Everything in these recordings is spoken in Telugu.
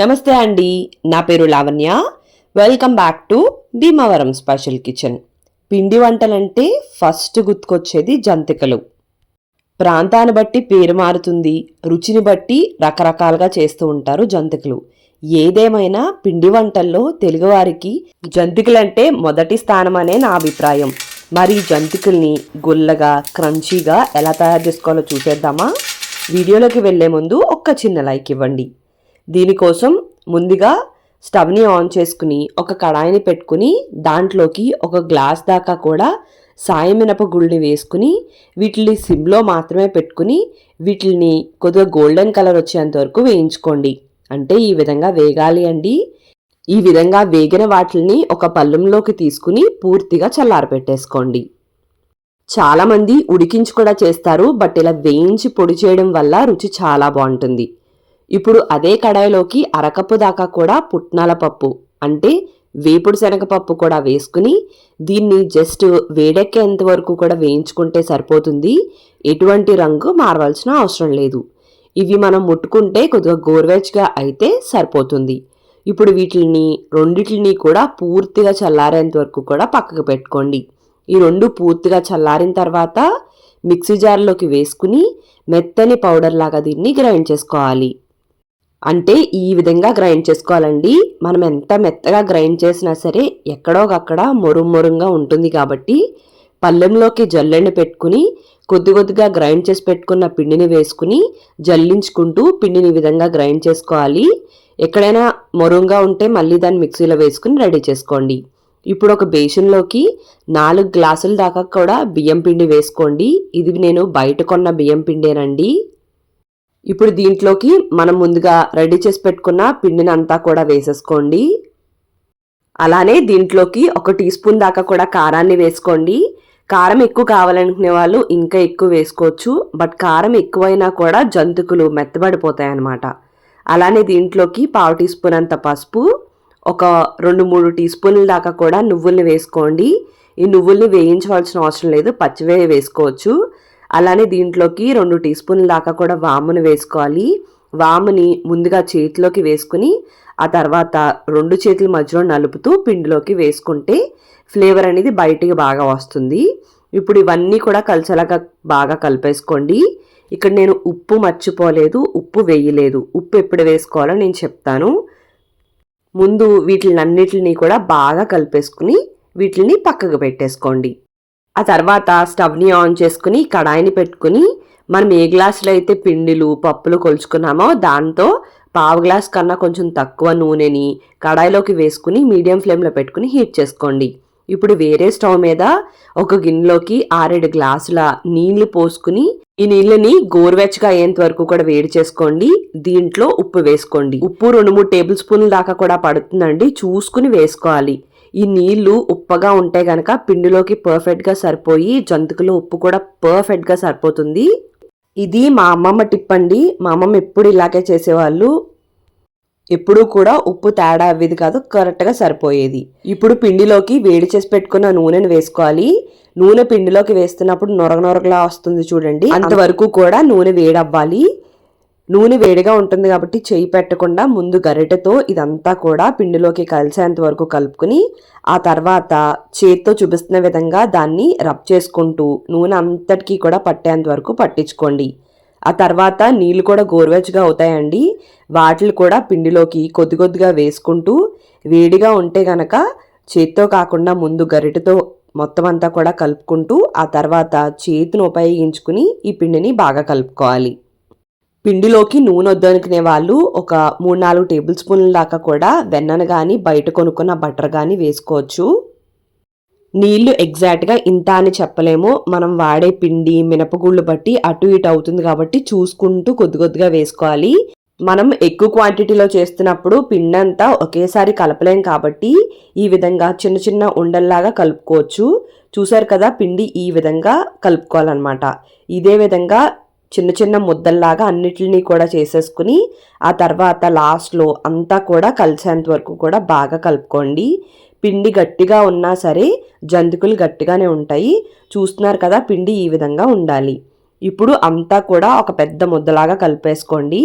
నమస్తే అండి. నా పేరు Lavanya. Welcome back to Bhimavaram special kitchen పిండి వంటలంటే ఫస్ట్ గుర్తుకొచ్చేది జంతికలు. ప్రాంతాన్ని బట్టి పేరు మారుతుంది. రుచిని బట్టి రకరకాలుగా చేస్తూ ఉంటారు జంతికలు. ఏదేమైనా పిండి వంటల్లో తెలుగువారికి జంతికలంటే మొదటి స్థానం అనే నా అభిప్రాయం. మరి జంతికల్ని గుల్లగా క్రంచీగా ఎలా తయారు చేసుకోవాలో చూసేద్దామా? వీడియోలోకి వెళ్ళే ముందు ఒక్క చిన్న లైక్ ఇవ్వండి. దీనికోసం ముందుగా స్టవ్ని ఆన్ చేసుకుని ఒక కడాయిని పెట్టుకుని దాంట్లోకి ఒక గ్లాస్ దాకా కూడా సాయమినప గుళ్ళని వేసుకుని వీటిని సిమ్లో మాత్రమే పెట్టుకుని వీటిని కొద్దిగా గోల్డెన్ కలర్ వచ్చేంత వరకు వేయించుకోండి. అంటే ఈ విధంగా వేగాలి అండి. ఈ విధంగా వేగిన వాటిని ఒక పళ్ళెంలోకి తీసుకుని పూర్తిగా చల్లారపెట్టేసుకోండి. చాలామంది ఉడికించి కూడా చేస్తారు బట్ ఇలా వేయించి పొడి చేయడం వల్ల రుచి చాలా బాగుంటుంది. ఇప్పుడు అదే కడాయిలోకి అరకప్పు దాకా కూడా పుట్నాల పప్పు అంటే వేపుడు శనగపప్పు కూడా వేసుకుని దీన్ని జస్ట్ వేడెక్కేంత వరకు కూడా వేయించుకుంటే సరిపోతుంది. ఎటువంటి రంగు మారవలసిన అవసరం లేదు. ఇవి మనం ముట్టుకుంటే కొద్దిగా గోరువెచ్చగా అయితే సరిపోతుంది. ఇప్పుడు వీటిని రెండిటిని కూడా పూర్తిగా చల్లారేంత వరకు కూడా పక్కకు పెట్టుకోండి. ఈ రెండు పూర్తిగా చల్లారిన తర్వాత మిక్సీ జార్లోకి వేసుకుని మెత్తని పౌడర్ లాగా దీన్ని గ్రైండ్ చేసుకోవాలి. అంటే ఈ విధంగా గ్రైండ్ చేసుకోవాలండి. మనం ఎంత మెత్తగా గ్రైండ్ చేసినా సరే ఎక్కడోకక్కడ మొరుం మొరుంగా ఉంటుంది కాబట్టి పళ్ళెంలోకి జల్లెండి పెట్టుకుని కొద్ది కొద్దిగా గ్రైండ్ చేసి పెట్టుకున్న పిండిని వేసుకుని జల్లించుకుంటూ పిండిని ఈ విధంగా గ్రైండ్ చేసుకోవాలి. ఎక్కడైనా మొరుంగా ఉంటే మళ్ళీ దాన్ని మిక్సీలో వేసుకుని రెడీ చేసుకోండి. ఇప్పుడు ఒక బేషన్లోకి నాలుగు గ్లాసుల దాకా కూడా బియ్యం పిండి వేసుకోండి. ఇది నేను బయట కొన్న బియ్యం పిండేనండి. ఇప్పుడు దీంట్లోకి మనం ముందుగా రెడీ చేసి పెట్టుకున్న పిండిని అంతా కూడా వేసేసుకోండి. అలానే దీంట్లోకి ఒక టీ స్పూన్ దాకా కూడా కారాన్ని వేసుకోండి. కారం ఎక్కువ కావాలనుకునే వాళ్ళు ఇంకా ఎక్కువ వేసుకోవచ్చు. బట్ కారం ఎక్కువైనా కూడా జంతుకులు మెత్తబడిపోతాయి అన్నమాట అలానే దీంట్లోకి పావు టీ స్పూన్ అంత పసుపు ఒక రెండు మూడు టీ స్పూన్ల దాకా కూడా నువ్వుల్ని వేసుకోండి. ఈ నువ్వుల్ని వేయించవలసిన అవసరం లేదు. పచ్చివే వేసుకోవచ్చు. అలానే దీంట్లోకి రెండు టీ స్పూన్ల దాకా కూడా వామును వేసుకోవాలి. వాముని ముందుగా చేతిలోకి వేసుకుని ఆ తర్వాత రెండు చేతుల మధ్యలో నలుపుతూ పిండిలోకి వేసుకుంటే ఫ్లేవర్ అనేది బయటికి బాగా వస్తుంది. ఇప్పుడు ఇవన్నీ కూడా కలిసేలాగా బాగా కలిపేసుకోండి. ఇక్కడ నేను ఉప్పు మర్చిపోలేదు ఉప్పు వేయలేదు. ఉప్పు ఎప్పుడు వేసుకోవాలో నేను చెప్తాను. ముందు వీటిలన్నిటిని కూడా బాగా కలిపేసుకుని వీటిని పక్కకు పెట్టేసుకోండి. ఆ తర్వాత స్టవ్ని ఆన్ చేసుకుని కడాయిని పెట్టుకుని మనం ఏ గ్లాసులో అయితే పిండిలు పప్పులు కొలుచుకున్నామో దాంతో పావు గ్లాస్ కన్నా కొంచెం తక్కువ నూనెని కడాయిలోకి వేసుకుని మీడియం ఫ్లేమ్లో పెట్టుకుని హీట్ చేసుకోండి. ఇప్పుడు వేరే స్టవ్ మీద ఒక గిన్నెలోకి ఆరేడు గ్లాసుల నీళ్ళు పోసుకుని ఈ నీళ్ళని గోరువెచ్చగా అయ్యేంత వరకు కూడా వేడి చేసుకోండి. దీంట్లో ఉప్పు వేసుకోండి. ఉప్పు రెండు మూడు టేబుల్ స్పూన్ల దాకా కూడా పడుతుందండి. చూసుకుని వేసుకోవాలి. ఈ నీళ్ళు ఉప్పగా ఉంటే గనక పిండిలోకి పర్ఫెక్ట్గా సరిపోయి జంతుకులో ఉప్పు కూడా పర్ఫెక్ట్గా సరిపోతుంది. ఇది మా అమ్మమ్మ టిప్ అండి. మా అమ్మమ్మ ఎప్పుడు ఇలాగే చేసేవాళ్ళు. ఎప్పుడూ కూడా ఉప్పు తేడా అవ్వేది కాదు కరెక్ట్గా సరిపోయేది. ఇప్పుడు పిండిలోకి వేడి చేసి పెట్టుకున్న నూనెను వేసుకోవాలి. నూనె పిండిలోకి వేస్తున్నప్పుడు నొరగ నొరగలా వస్తుంది చూడండి. అంతవరకు కూడా నూనె వేడవ్వాలి. నూనె వేడిగా ఉంటుంది కాబట్టి చేయి పెట్టకుండా ముందు గరిటెతో ఇదంతా కూడా పిండిలోకి కలిసేంత వరకు కలుపుకుని ఆ తర్వాత చేత్తో చూపిస్తున్న విధంగా దాన్ని రబ్ చేసుకుంటూ నూనె అంతటికీ కూడా పట్టేంత వరకు పట్టించుకోండి. ఆ తర్వాత నీళ్ళు కూడా గోరువెచ్చగా అవుతాయండి. వాటిని కూడా పిండిలోకి కొద్ది కొద్దిగా వేసుకుంటూ వేడిగా ఉంటే గనక చేత్తో కాకుండా ముందు గరిటెతో మొత్తం అంతా కూడా కలుపుకుంటూ ఆ తర్వాత చేతిని ఉపయోగించుకుని ఈ పిండిని బాగా కలుపుకోవాలి. పిండిలోకి నూనె వద్దనుకునే వాళ్ళు ఒక మూడు నాలుగు టేబుల్ స్పూన్ల దాకా కూడా వెన్నను కానీ బయట కొనుక్కున్న బటర్ కానీ వేసుకోవచ్చు. నీళ్ళు ఎగ్జాక్ట్గా ఇంత అని చెప్పలేము. మనం వాడే పిండి మినపగుళ్ళు బట్టి అటు ఇటు అవుతుంది కాబట్టి చూసుకుంటూ కొద్ది కొద్దిగా వేసుకోవాలి. మనం ఎక్కువ క్వాంటిటీలో చేస్తున్నప్పుడు పిండి అంతా ఒకేసారి కలపలేం కాబట్టి ఈ విధంగా చిన్న చిన్న ఉండల్లాగా కలుపుకోవచ్చు. చూసారు కదా పిండి ఈ విధంగా కలుపుకోవాలన్నమాట. ఇదే విధంగా చిన్న చిన్న ముద్దల్లాగా అన్నిటిని కూడా చేసేసుకుని ఆ తర్వాత లాస్ట్లో అంతా కూడా కలిసేంత వరకు కూడా బాగా కలుపుకోండి. పిండి గట్టిగా ఉన్నా సరే జంతికలు గట్టిగానే ఉంటాయి. చూస్తున్నారు కదా పిండి ఈ విధంగా ఉండాలి. ఇప్పుడు అంతా కూడా ఒక పెద్ద ముద్దలాగా కలిపేసుకోండి.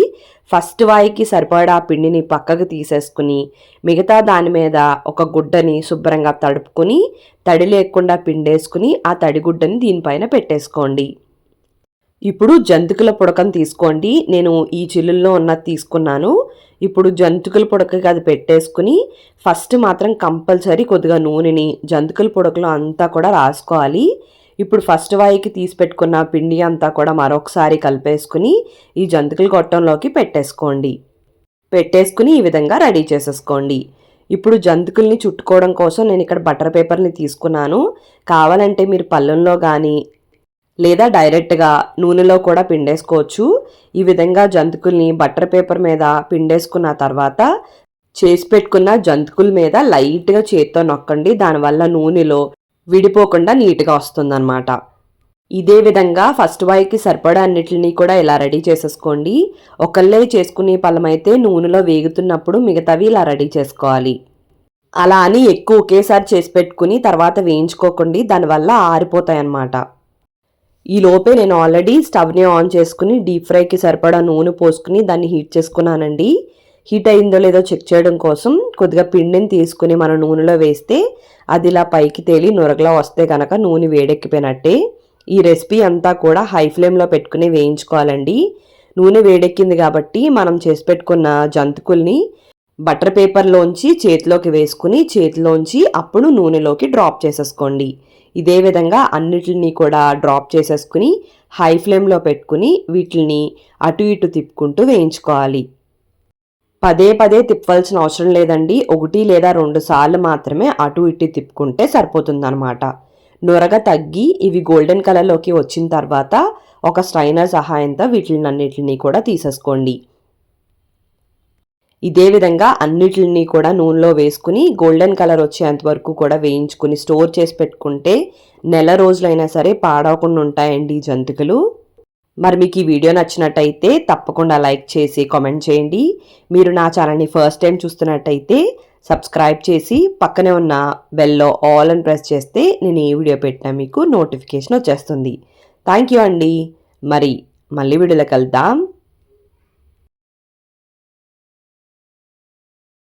ఫస్ట్ వాయికి సరిపడా పిండిని పక్కకు తీసేసుకుని మిగతా దాని మీద ఒక గుడ్డని శుభ్రంగా తడుపుకుని తడి లేకుండా పిండేసుకుని ఆ తడిగుడ్డని దీనిపైన పెట్టేసుకోండి. ఇప్పుడు జంతికల పుడకను తీసుకోండి. నేను ఈ చిల్లుల్లో ఉన్నది తీసుకున్నాను. ఇప్పుడు జంతికల పుడకకి అది పెట్టేసుకుని ఫస్ట్ మాత్రం కంపల్సరీ కొద్దిగా నూనెని జంతికల పుడకలో అంతా కూడా రాసుకోవాలి. ఇప్పుడు ఫస్ట్ వాయికి తీసి పెట్టుకున్న పిండి అంతా కూడా మరొకసారి కలిపేసుకుని ఈ జంతికల గొట్టంలోకి పెట్టేసుకోండి. పెట్టేసుకుని ఈ విధంగా రెడీ చేసేసుకోండి. ఇప్పుడు జంతికల్ని చుట్టుకోవడం కోసం నేను ఇక్కడ బటర్ పేపర్ని తీసుకున్నాను. కావాలంటే మీరు పళ్ళెంలో కానీ లేదా డైరెక్ట్గా నూనెలో కూడా పిండేసుకోవచ్చు. ఈ విధంగా జంతికల్ని బటర్ పేపర్ మీద పిండేసుకున్న తర్వాత చేసి పెట్టుకున్న జంతికల మీద లైట్గా చేత్తో నొక్కండి. దానివల్ల నూనెలో విడిపోకుండా నీట్గా వస్తుందన్నమాట. ఇదే విధంగా ఫస్ట్ బాయ్కి సరిపడా అన్నిటిని కూడా ఇలా రెడీ చేసేసుకోండి. ఒకళ్ళే చేసుకునే పలమైతే నూనెలో వేగుతున్నప్పుడు మిగతావి ఇలా రెడీ చేసుకోవాలి. అలా అని ఎక్కువ ఒకేసారి చేసి పెట్టుకుని తర్వాత వేయించుకోకండి. దానివల్ల ఆరిపోతాయి అన్నమాట ఈ లోపే నేను ఆల్రెడీ స్టవ్ని ఆన్ చేసుకుని డీప్ ఫ్రైకి సరిపడా నూనె పోసుకుని దాన్ని హీట్ చేసుకున్నానండి. హీట్ అయిందో లేదో చెక్ చేయడం కోసం కొద్దిగా పిండిని తీసుకుని మన నూనెలో వేస్తే అది ఇలా పైకి తేలి నొరగలా వస్తే కనుక నూనె వేడెక్కిపోయినట్టే. ఈ రెసిపీ అంతా కూడా హై ఫ్లేమ్లో పెట్టుకుని వేయించుకోవాలండి. నూనె వేడెక్కింది కాబట్టి మనం చేసి పెట్టుకున్న జంతుకుల్ని బటర్ పేపర్లోంచి చేతిలోకి వేసుకుని చేతిలోంచి అప్పుడు నూనెలోకి డ్రాప్ చేసేసుకోండి. ఇదే విధంగా అన్నిటిని కూడా డ్రాప్ చేసేసుకుని హై ఫ్లేమ్లో పెట్టుకుని వీటిని అటు ఇటు తిప్పుకుంటూ వేయించుకోవాలి. పదే పదే తిప్పవలసిన అవసరం లేదండి. ఒకటి లేదా రెండు సార్లు మాత్రమే అటు ఇటు తిప్పుకుంటే సరిపోతుందన్నమాట. నొరగ తగ్గి ఇవి గోల్డెన్ కలర్లోకి వచ్చిన తర్వాత ఒక స్ట్రైనర్ సహాయంతో వీటిని అన్నిటిని కూడా తీసేసుకోండి. ఇదే విధంగా అన్నిటిని కూడా నూనెలో వేసుకుని గోల్డెన్ కలర్ వచ్చేంత వరకు కూడా వేయించుకుని స్టోర్ చేసి పెట్టుకుంటే నెల రోజులైనా సరే పాడవకుండా ఉంటాయండి ఈ జంతికలు. మరి మీకు ఈ వీడియో నచ్చినట్టయితే తప్పకుండా లైక్ చేసి కామెంట్ చేయండి. మీరు నా ఛానల్ని ఫస్ట్ టైం చూస్తున్నట్టయితే సబ్స్క్రైబ్ చేసి పక్కనే ఉన్న బెల్లో ఆల్ అని ప్రెస్ చేస్తే నేను ఏ వీడియో పెట్టినా మీకు నోటిఫికేషన్ వచ్చేస్తుంది. థ్యాంక్ యూ అండి. మరి మళ్ళీ వీడియోలో కలుద్దాం.